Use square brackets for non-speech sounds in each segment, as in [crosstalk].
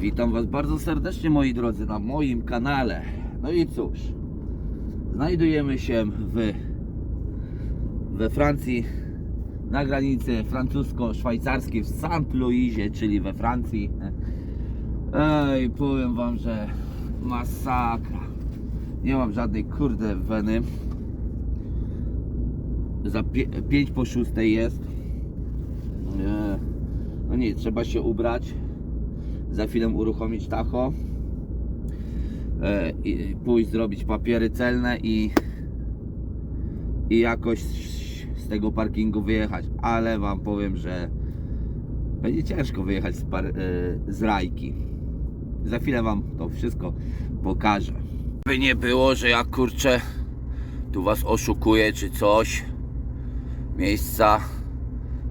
Witam Was bardzo serdecznie moi drodzy na moim kanale. No i cóż, znajdujemy się w, we Francji na granicy francusko-szwajcarskiej w Saint Louisie, czyli we Francji. Ej, powiem Wam, że masakra. Nie mam żadnej kurde weny. Za 5 po 6 jest. No nic, trzeba się ubrać. Za chwilę uruchomić tacho. E, i pójść zrobić papiery celne i i jakoś z tego parkingu wyjechać. Ale wam powiem, że będzie ciężko wyjechać z, par, e, z rajki. Za chwilę wam to wszystko pokażę. By nie było, że ja kurczę tu was oszukuję czy coś. Miejsca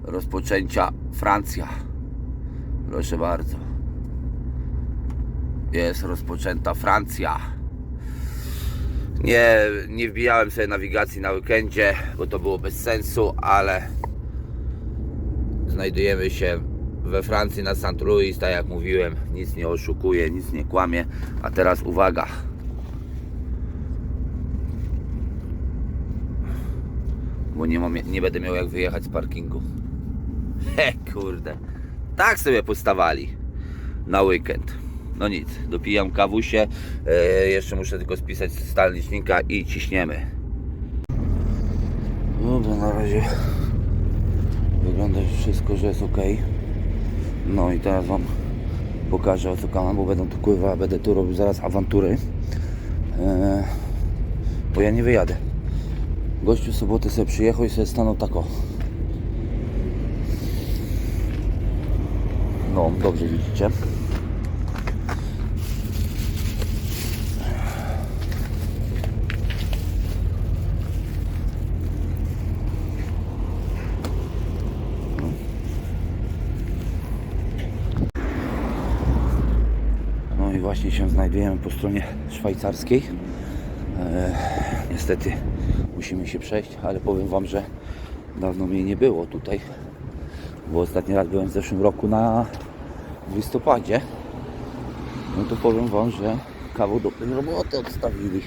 rozpoczęcia Francja. Proszę bardzo. Jest rozpoczęta Francja. Nie, nie wbijałem sobie nawigacji na weekendzie, bo to było bez sensu, ale znajdujemy się we Francji na St. Louis, tak jak mówiłem, nic nie oszukuję, nic nie kłamie. A teraz uwaga. Bo nie, mam, nie będę miał jak wyjechać z parkingu. [laughs] He, kurde. Tak sobie postawali na weekend. No nic, dopijam kawusie. E, jeszcze muszę tylko spisać stan licznika i ciśniemy. Dobra, na razie wygląda wszystko, że jest ok. No i teraz Wam pokażę o co kaman, bo będą tu pływa, będę tu robił zaraz awantury. E, bo ja nie wyjadę. Gościu w sobotę sobie przyjechał i sobie stanął tako. No, dobrze widzicie. No i właśnie się znajdujemy po stronie szwajcarskiej. E, niestety musimy się przejść, ale powiem Wam, że dawno mnie nie było tutaj, bo ostatni raz byłem w zeszłym roku na w listopadzie. No to powiem Wam, że kawał do roboty odstawili.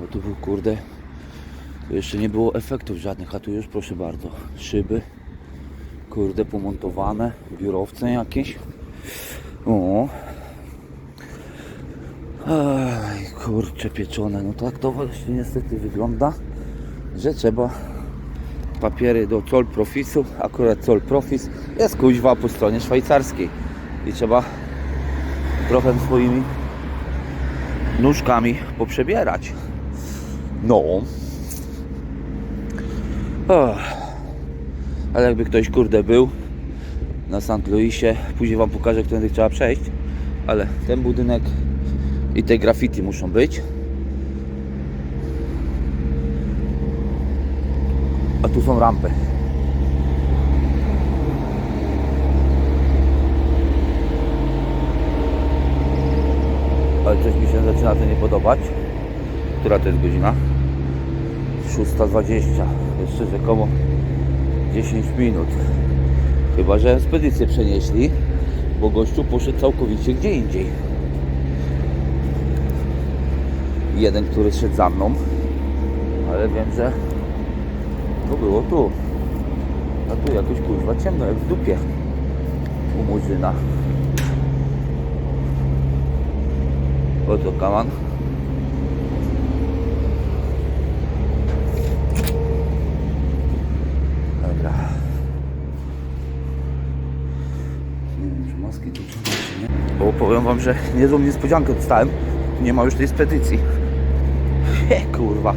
Bo tu był kurde, tu jeszcze nie było efektów żadnych, a tu już proszę bardzo, szyby, kurde pomontowane, biurowce jakieś. O, Aj, kurcze pieczone. No tak to właśnie niestety wygląda, że trzeba papiery do Zoll Profisu, akurat Zoll Profis jest kuźwa po stronie szwajcarskiej i trzeba trochę swoimi nóżkami poprzebierać. No. Ale jakby ktoś kurde był na St. Louisie, później Wam pokażę, którędy trzeba przejść, ale ten budynek i te graffiti muszą być. A tu są rampy. Ale coś mi się zaczyna to nie podobać. Która to jest godzina? 6.20. Jeszcze rzekomo 10 minut. Chyba, że ekspedycję przenieśli, bo gościu poszedł całkowicie gdzie indziej jeden, który szedł za mną, ale wiem, że to było tu. A tu jakoś kurwa ciemno, jak w dupie u Murzyna. Oto kaman. Dobra. Nie wiem, czy maski tu nie. Bo powiem wam, że niezłą niespodziankę dostałem. Nie ma już tej spedycji. [laughs] He, kurwa.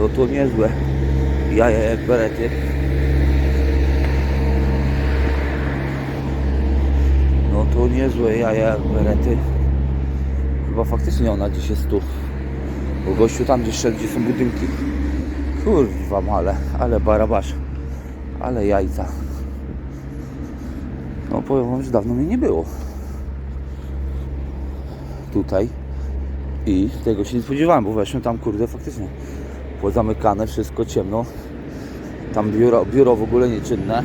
No to niezłe. Jaja jak berety. No to niezłe jaja jak berety. Chyba faktycznie ona gdzieś jest tu. Bo gościu tam gdzieś szedł, gdzie są budynki. Kurwa male, ale barabasz. Ale jajca. No powiem wam, że dawno mnie nie było tutaj i tego się nie spodziewałem, bo weszłem tam kurde faktycznie pozamykane, wszystko ciemno Tam biuro, biuro w ogóle nieczynne.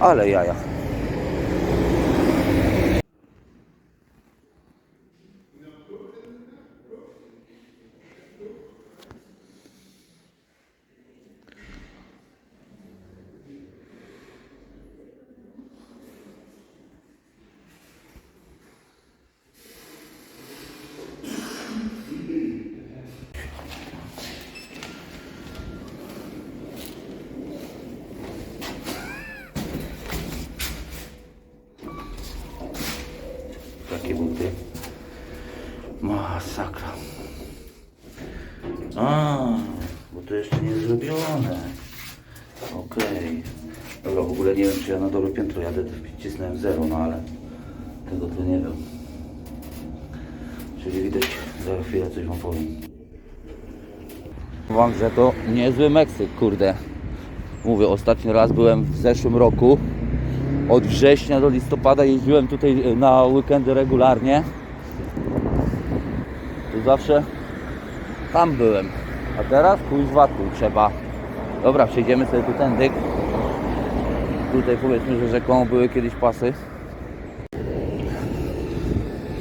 Ale jaja. Takie buty. Masakra. A, bo to jeszcze nie zrobione. Okej. Dobra, w ogóle nie wiem, czy ja na dobre piętro jadę, wcisnąłem zero, no ale tego to nie wiem. Czyli widać, za chwilę coś wam powiem. Wam, że to niezły Meksyk, kurde. Mówię, ostatni raz byłem w zeszłym roku. Od września do listopada jeździłem tutaj e, na weekendy regularnie. Tu zawsze tam byłem. A teraz kuźwa tu trzeba. Dobra, przejdziemy sobie tu tędy. Tutaj powiedzmy, że rzekomo były kiedyś pasy.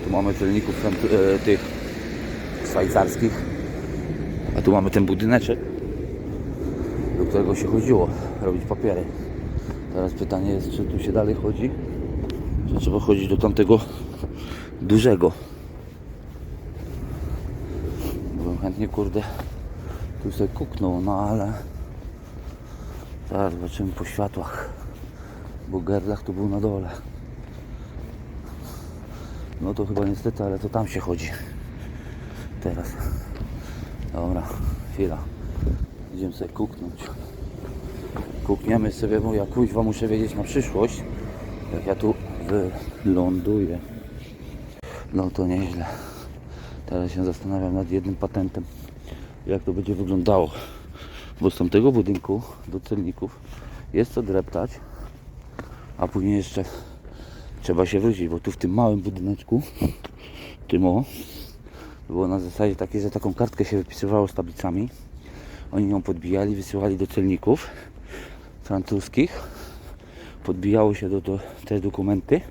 Tu mamy celników e, tych szwajcarskich. A tu mamy ten budyneczek, do którego się chodziło, robić papiery. Teraz pytanie jest, czy tu się dalej chodzi, czy trzeba chodzić do tamtego dużego. Bym chętnie, kurde, tu sobie kuknął, no ale zaraz zobaczymy po światłach, bo Gerlach tu był na dole. No to chyba niestety, ale to tam się chodzi. Teraz. Dobra, chwila. Idziemy sobie kuknąć. Kukniemy sobie, bo ja kuźwa muszę wiedzieć na przyszłość, jak ja tu wyląduję. No to nieźle. Teraz się zastanawiam nad jednym patentem, jak to będzie wyglądało. Bo z tamtego budynku do celników jest co dreptać, a później jeszcze trzeba się wrócić, bo tu w tym małym budyneczku, tym o, było na zasadzie takiej, że taką kartkę się wypisywało z tablicami. Oni ją podbijali, wysyłali do celników francuskich. Podbijało się do, do te dokumenty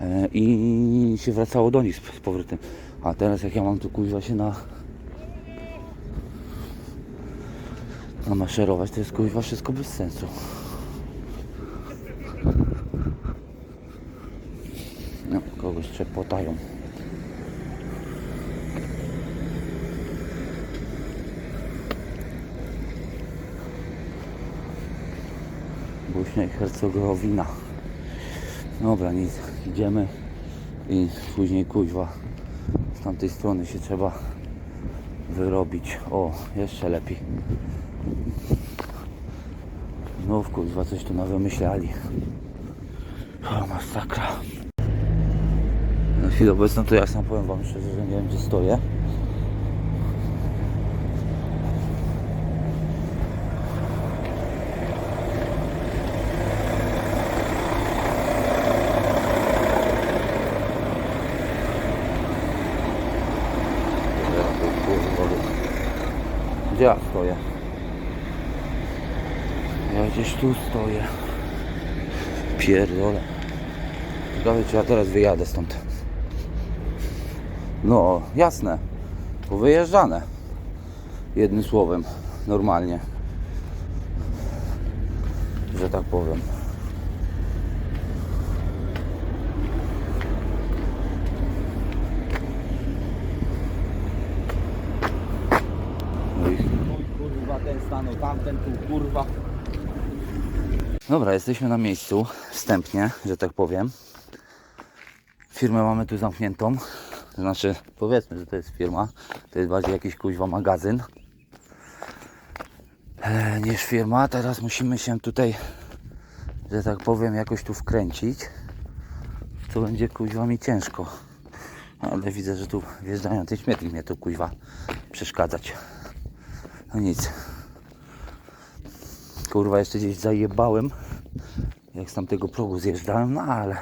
e, i się wracało do nich z, powrotem. A teraz jak ja mam tu kuźwa się na namaszerować, to jest kuźwa wszystko bez sensu. No, kogoś trzepotają. Bośnia i Hercegowina. Dobra, nic, idziemy i później kuźwa z tamtej strony się trzeba wyrobić. O, jeszcze lepiej. No w kuźwa coś tu nawymyślali. O, masakra. Na chwilę obecną to ja sam powiem wam szczerze, że nie wiem gdzie stoję. Ja stoję? Ja gdzieś tu stoję. Pierdolę. Ciekawe czy ja teraz wyjadę stąd. No, jasne. Powyjeżdżane. Jednym słowem. Normalnie. Że tak powiem. No i kurwa ten tamten tu kurwa. Dobra, jesteśmy na miejscu wstępnie, że tak powiem. Firmę mamy tu zamkniętą. Znaczy, powiedzmy, że to jest firma. To jest bardziej jakiś kuźwa magazyn. E, niż firma. Teraz musimy się tutaj, że tak powiem, jakoś tu wkręcić. To będzie kuźwa mi ciężko. Ale widzę, że tu wjeżdżają ten śmietnik mnie tu kuźwa przeszkadzać. No nic. Kurwa, jeszcze gdzieś zajebałem, jak z tamtego progu zjeżdżałem, no ale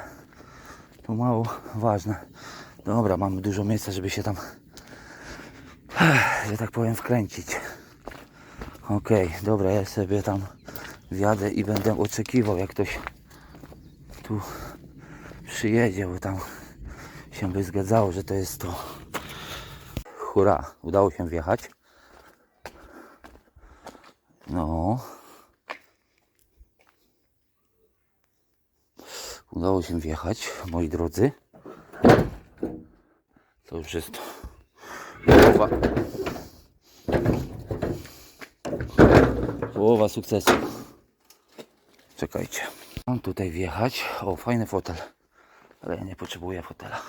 to mało ważne. Dobra, mamy dużo miejsca, żeby się tam, że tak powiem, wkręcić. Okej, dobra, ja sobie tam wjadę i będę oczekiwał, jak ktoś tu przyjedzie, bo tam się by zgadzało, że to jest to. Hurra, udało się wjechać. No. Udało się wjechać, moi drodzy. To już jest połowa. Połowa sukcesu. Czekajcie. Mam tutaj wjechać. O, fajny fotel. Ale ja nie potrzebuję fotela.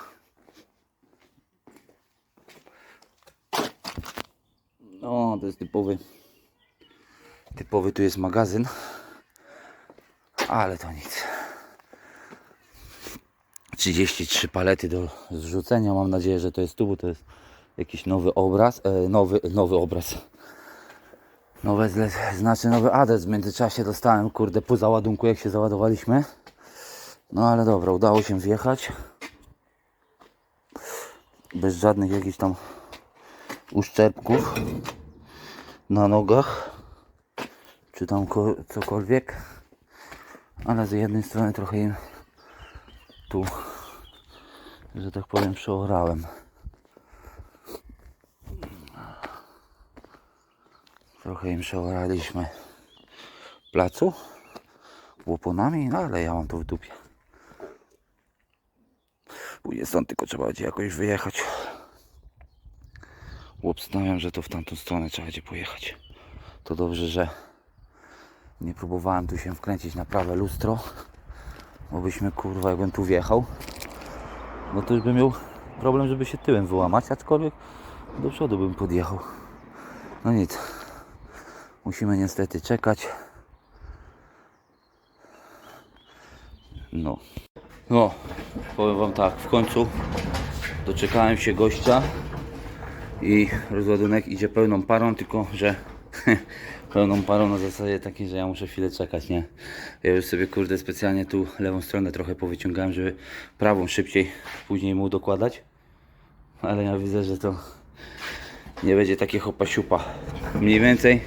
No, to jest typowy. Typowy tu jest magazyn. Ale to nic. 33 palety do zrzucenia. Mam nadzieję, że to jest tu, bo to jest jakiś nowy obraz. E, nowy, nowy obraz. Nowe zle, znaczy nowy adres. W międzyczasie dostałem, kurde, po załadunku, jak się załadowaliśmy. No ale dobra, udało się wjechać. Bez żadnych jakichś tam uszczerbków na nogach. Czy tam ko- cokolwiek. Ale z jednej strony trochę im tu, że tak powiem, przeorałem. Trochę im przeoraliśmy placu łoponami, no ale ja mam to w dupie. Później stąd tylko trzeba będzie jakoś wyjechać. Obstawiam, że to w tamtą stronę trzeba będzie pojechać. To dobrze, że nie próbowałem tu się wkręcić na prawe lustro. Bo byśmy kurwa, jakbym tu wjechał, no to już bym miał problem, żeby się tyłem wyłamać, aczkolwiek do przodu bym podjechał. No nic. Musimy niestety czekać. No. No, powiem wam tak, w końcu doczekałem się gościa i rozładunek idzie pełną parą, tylko że [laughs] pełną parą na zasadzie takiej, że ja muszę chwilę czekać, nie? Ja już sobie kurde specjalnie tu lewą stronę trochę powyciągałem, żeby prawą szybciej później mu dokładać. Ale ja widzę, że to nie będzie takie hopa siupa. Mniej więcej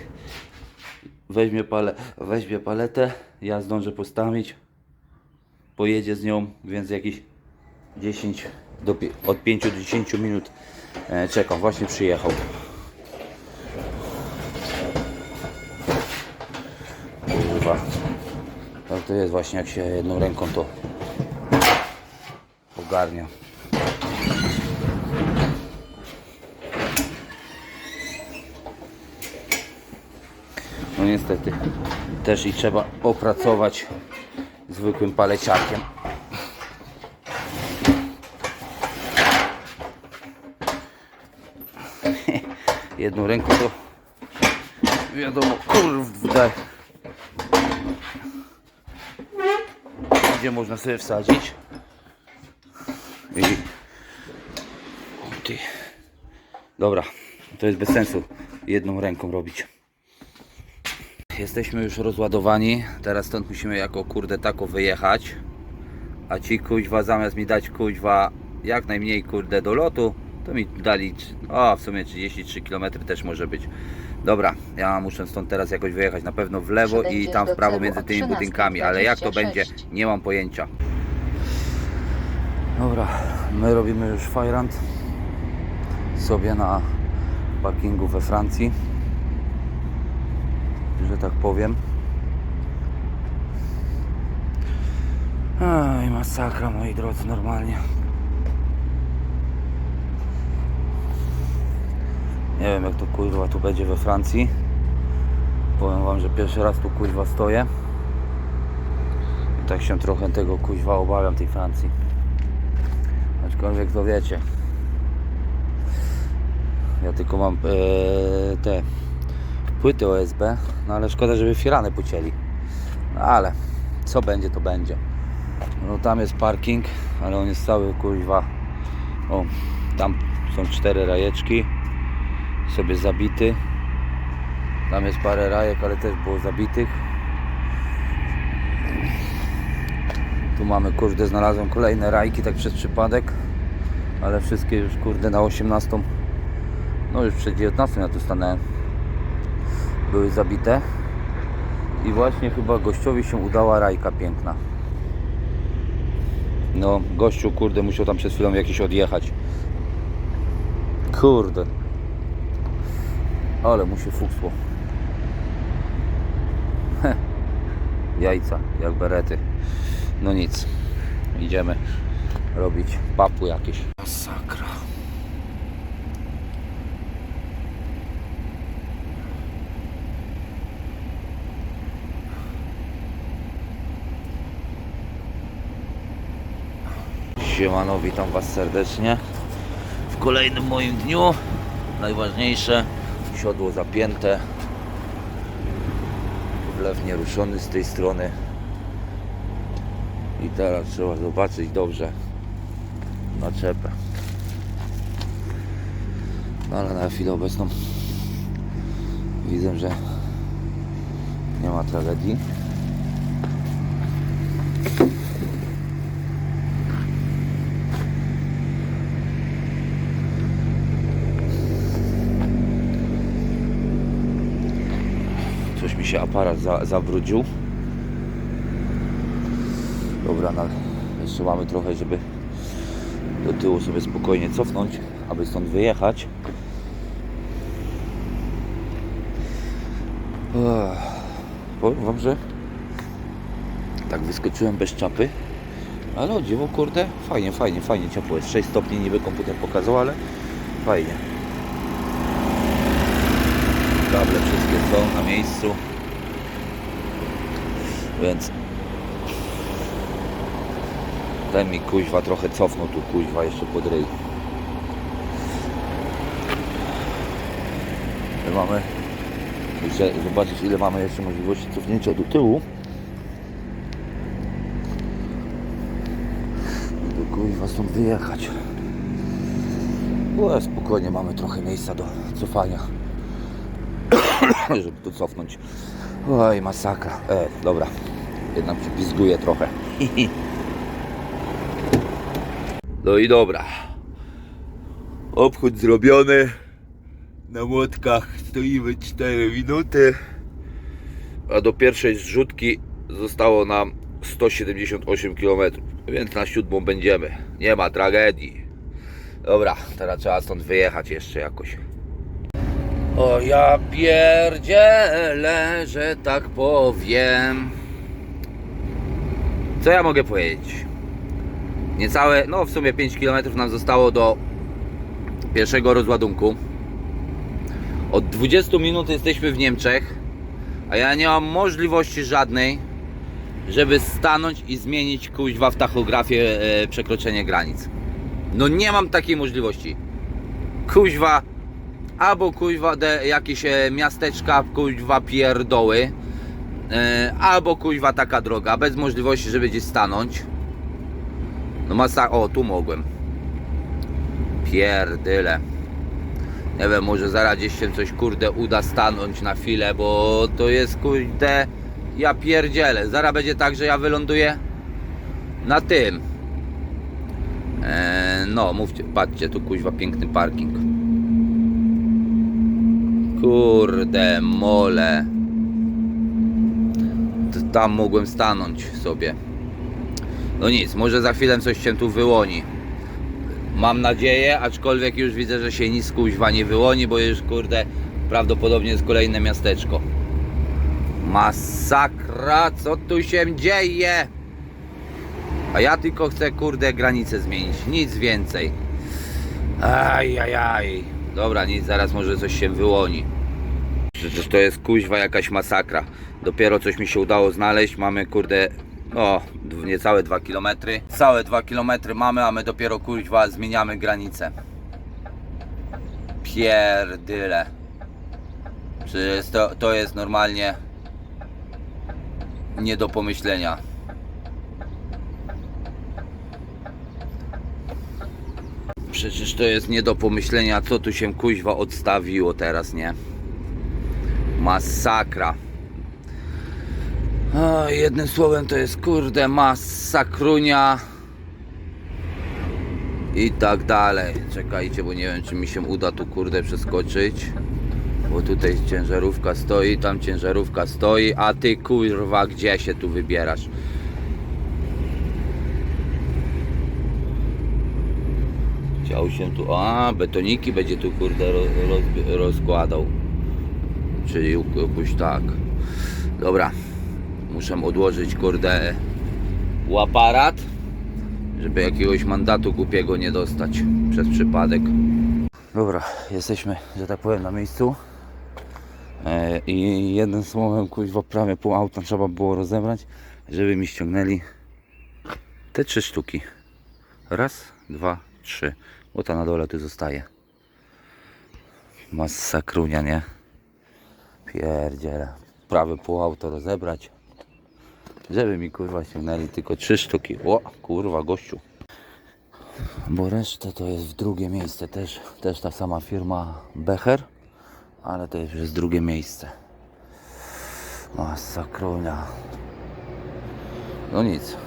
weźmie, pale, weźmie paletę, ja zdążę postawić, pojedzie z nią, więc jakieś 10 do, od 5 do 10 minut e, czekam, właśnie przyjechał. Kurwa. Tak to jest właśnie jak się jedną ręką to ogarnia. No niestety też i trzeba opracować zwykłym paleciarkiem. [laughs] Jedną ręką to wiadomo, kurde. Gdzie można sobie wsadzić. I... Ty. Dobra, to jest bez sensu jedną ręką robić. Jesteśmy już rozładowani. Teraz stąd musimy jako kurde tako wyjechać. A ci kuźwa zamiast mi dać kuźwa jak najmniej kurde do lotu, to mi dali, o w sumie 33 km też może być. Dobra, ja muszę stąd teraz jakoś wyjechać na pewno w lewo i Przybędziesz tam w do prawo celu między o tymi budynkami, ale jak to będzie, 13:26. nie mam pojęcia. Dobra, my robimy już fajrant sobie na parkingu we Francji, że tak powiem. Aj, masakra moi drodzy, normalnie. Nie wiem jak to kurwa tu będzie we Francji. Powiem wam, że pierwszy raz tu kuźwa stoję. I tak się trochę tego kuźwa obawiam tej Francji. Aczkolwiek to wiecie. Ja tylko mam e, te płyty OSB, no ale szkoda, żeby firany pocięli. No ale co będzie, to będzie. No tam jest parking, ale on jest cały kuźwa. O, tam są cztery rajeczki. Sobie zabity. Tam jest parę rajek, ale też było zabitych. Tu mamy, kurde, znalazłem kolejne rajki, tak przez przypadek. Ale wszystkie już, kurde, na 18. No już przed 19 ja tu stanąłem. były zabite. I właśnie chyba gościowi się udała rajka piękna. No, gościu, kurde, musiał tam przed chwilą jakiś odjechać. Kurde. Ale mu się fuksło. Jajca, jak berety. No nic. Idziemy robić papu jakieś. Masakra. Siemano, witam Was serdecznie w kolejnym moim dniu. Najważniejsze, siodło zapięte, wlew nieruszony z tej strony. I teraz trzeba zobaczyć dobrze naczepę. No ale na chwilę obecną widzę, że nie ma tragedii. Się aparat za, zawrócił. Dobra, no, jeszcze mamy trochę, żeby do tyłu sobie spokojnie cofnąć, aby stąd wyjechać. Ech, Powiem Wam, że tak wyskoczyłem bez czapy, ale o dziwo, kurde, fajnie, fajnie, fajnie ciepło jest. 6 stopni niby komputer pokazał, ale fajnie. Kable wszystkie są na miejscu. Więc ten mi kuźwa trochę cofnął tu kuźwa jeszcze pod ryj. My mamy muszę zobaczyć ile mamy jeszcze możliwości cofnięcia do tyłu. I do kuźwa stąd wyjechać. No, spokojnie mamy trochę miejsca do cofania. [coughs] żeby tu cofnąć. Oj, masakra. E, dobra. Jednak przypizguję trochę. [laughs] No i dobra. Obchód zrobiony. Na młotkach stoimy 4 minuty. A do pierwszej zrzutki zostało nam 178 km. Więc na siódmą będziemy. Nie ma tragedii. Dobra, teraz trzeba stąd wyjechać jeszcze jakoś. O ja pierdzielę, że tak powiem. Co ja mogę powiedzieć? Niecałe, no w sumie 5 km nam zostało do pierwszego rozładunku. Od 20 minut jesteśmy w Niemczech, a ja nie mam możliwości żadnej, żeby stanąć i zmienić kuźwa w tachografie przekroczenie granic. No nie mam takiej możliwości. Kuźwa, albo kuźwa de, jakieś e, miasteczka, kuźwa pierdoły, e, albo kuźwa taka droga, bez możliwości, żeby gdzieś stanąć. No masa, o tu mogłem. Pierdyle. Nie wiem, może zaraz gdzieś się coś kurde uda stanąć na chwilę, bo to jest kurde, ja pierdzielę. Zaraz będzie tak, że ja wyląduję na tym. E, no, mówcie, patrzcie, tu kuźwa piękny parking. Kurde mole. Tam mogłem stanąć sobie. No nic, może za chwilę coś się tu wyłoni. Mam nadzieję, aczkolwiek już widzę, że się nic kuźwa nie wyłoni, bo już kurde prawdopodobnie jest kolejne miasteczko. Masakra, co tu się dzieje? A ja tylko chcę kurde granicę zmienić, nic więcej. Aj, aj, aj. Dobra, nic, zaraz może coś się wyłoni. Przecież to jest kuźwa jakaś masakra. Dopiero coś mi się udało znaleźć. Mamy kurde, o, niecałe 2 km. Całe 2 km mamy, a my dopiero kuźwa zmieniamy granicę. Pierdyle. Przecież to, to jest normalnie nie do pomyślenia. Przecież to jest nie do pomyślenia, co tu się kuźwa odstawiło teraz, nie? Masakra. O, jednym słowem to jest kurde masakrunia. I tak dalej. Czekajcie, bo nie wiem czy mi się uda tu kurde przeskoczyć. Bo tutaj ciężarówka stoi, tam ciężarówka stoi, a ty kurwa gdzie się tu wybierasz? Chciał się tu, a betoniki będzie tu kurde ro, roz, rozkładał. Czyli jakoś tak. Dobra, muszę odłożyć kurde łaparat, żeby jakiegoś mandatu głupiego nie dostać przez przypadek. Dobra, jesteśmy, że tak powiem, na miejscu. E, I jeden słowem, kuźwa, prawie pół auta trzeba było rozebrać, żeby mi ściągnęli te trzy sztuki. Raz, dwa, trzy. Bo ta na dole tu zostaje. Masakrunia, nie? Pierdziele. Prawie pół auto rozebrać. Żeby mi kurwa ściągnęli tylko trzy sztuki. O, kurwa, gościu. Bo reszta to jest w drugie miejsce też, też ta sama firma Becher, ale to już jest drugie miejsce. Masakrunia. No nic.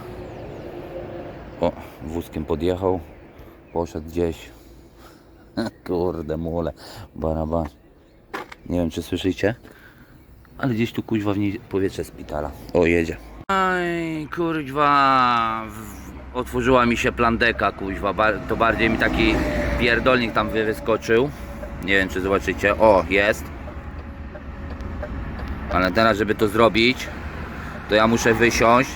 O, wózkiem podjechał, poszedł gdzieś. [laughs] Kurde mole, baraban. Nie wiem czy słyszycie, ale gdzieś tu kuźwa w niej powietrze szpitala. O, jedzie. Aj, kurwa, otworzyła mi się plandeka, kuźwa, to bardziej mi taki pierdolnik tam wy- wyskoczył. Nie wiem, czy zobaczycie. O, jest. Ale teraz, żeby to zrobić, to ja muszę wysiąść.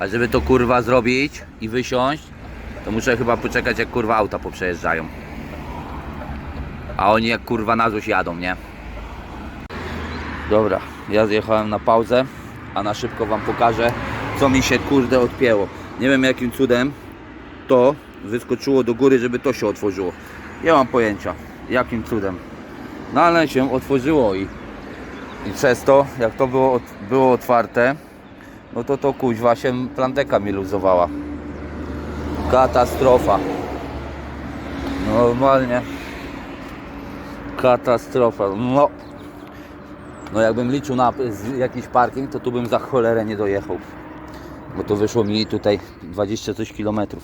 A żeby to kurwa zrobić i wysiąść, to muszę chyba poczekać, jak kurwa auta poprzejeżdżają. A oni jak kurwa na złość jadą, nie? Dobra, ja zjechałem na pauzę, a na szybko wam pokażę, co mi się kurde odpięło. Nie wiem jakim cudem to wyskoczyło do góry, żeby to się otworzyło. Nie mam pojęcia, jakim cudem. No ale się otworzyło i, i przez to, jak to było, było otwarte, no to to kuźwa się planteka mi luzowała. Katastrofa. Normalnie. Katastrofa. No. No jakbym liczył na jakiś parking, to tu bym za cholerę nie dojechał. Bo to wyszło mi tutaj 20 coś kilometrów.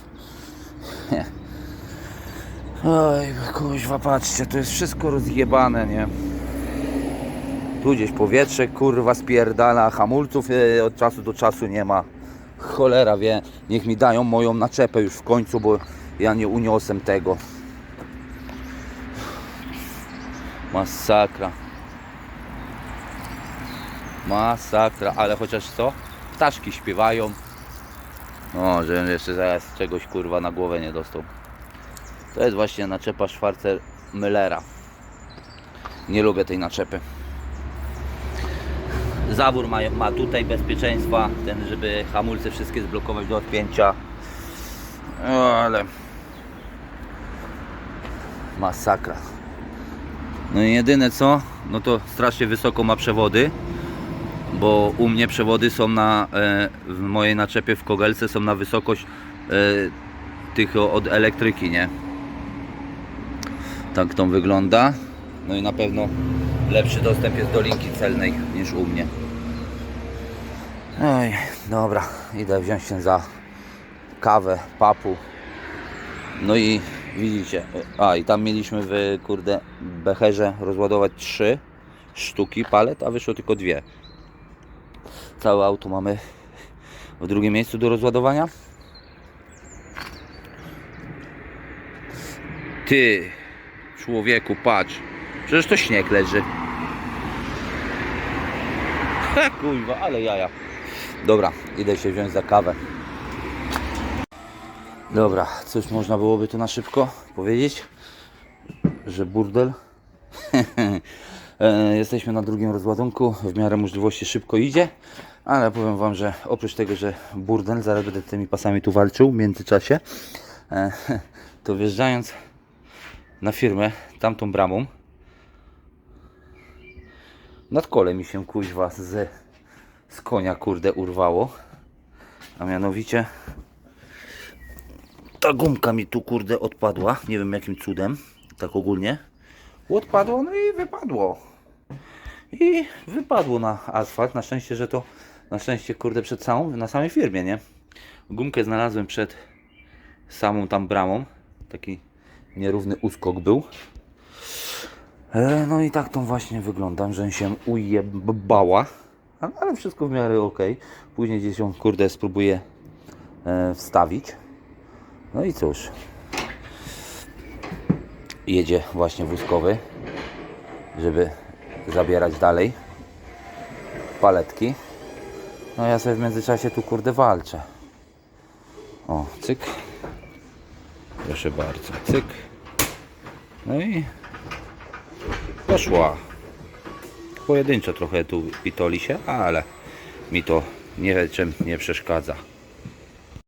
Oj, kuźwa, patrzcie, to jest wszystko rozjebane, nie? Tu gdzieś powietrze, kurwa, spierdala, hamulców e, od czasu do czasu nie ma. Cholera wie, niech mi dają moją naczepę już w końcu, bo ja nie uniosem tego. Masakra. Masakra, ale chociaż co? Ptaszki śpiewają. O, żebym jeszcze zaraz czegoś kurwa na głowę nie dostał. To jest właśnie naczepa Schwarzer Müllera. Nie lubię tej naczepy. Zawór ma, ma tutaj bezpieczeństwa, ten, żeby hamulce wszystkie zblokować do odpięcia. O, ale masakra. No i jedyne co, no to strasznie wysoko ma przewody, bo u mnie przewody są na, e, w mojej naczepie w kogelce są na wysokość e, tych od elektryki, nie? Tak to wygląda. No i na pewno lepszy dostęp jest do linki celnej niż u mnie. Dobra, idę wziąć się za kawę, papu. No i widzicie, a i tam mieliśmy w kurde becherze rozładować trzy sztuki palet, a wyszło tylko dwie. Całe auto mamy w drugim miejscu do rozładowania. Ty, człowieku, patrz. Przecież to śnieg leży. [laughs] Ha, ale jaja. Dobra, idę się wziąć za kawę. Dobra, cóż można byłoby tu na szybko powiedzieć? Że burdel. [laughs] E, Jesteśmy na drugim rozładunku, w miarę możliwości szybko idzie, ale powiem Wam, że oprócz tego, że burdel, zaraz będę tymi pasami tu walczył w międzyczasie, e, [laughs] to wjeżdżając na firmę tamtą bramą, nad kole mi się kuźwa z, z konia kurde urwało, a mianowicie ta gumka mi tu kurde odpadła, nie wiem jakim cudem, tak ogólnie. Odpadło, no i wypadło. I wypadło na asfalt. Na szczęście, że to na szczęście kurde przed samą, na samej firmie, nie? Gumkę znalazłem przed samą tam bramą. Taki nierówny uskok był. E, No i tak tą właśnie wyglądam, że się ujebała. A- Ale wszystko w miarę ok. Później gdzieś ją kurde spróbuję e, wstawić. No i cóż. Jedzie właśnie wózkowy, żeby zabierać dalej paletki. No ja sobie w międzyczasie tu kurde walczę. O, cyk. Proszę bardzo, cyk. No i poszła. Pojedynczo trochę tu pitoli się, ale mi to niczym nie przeszkadza.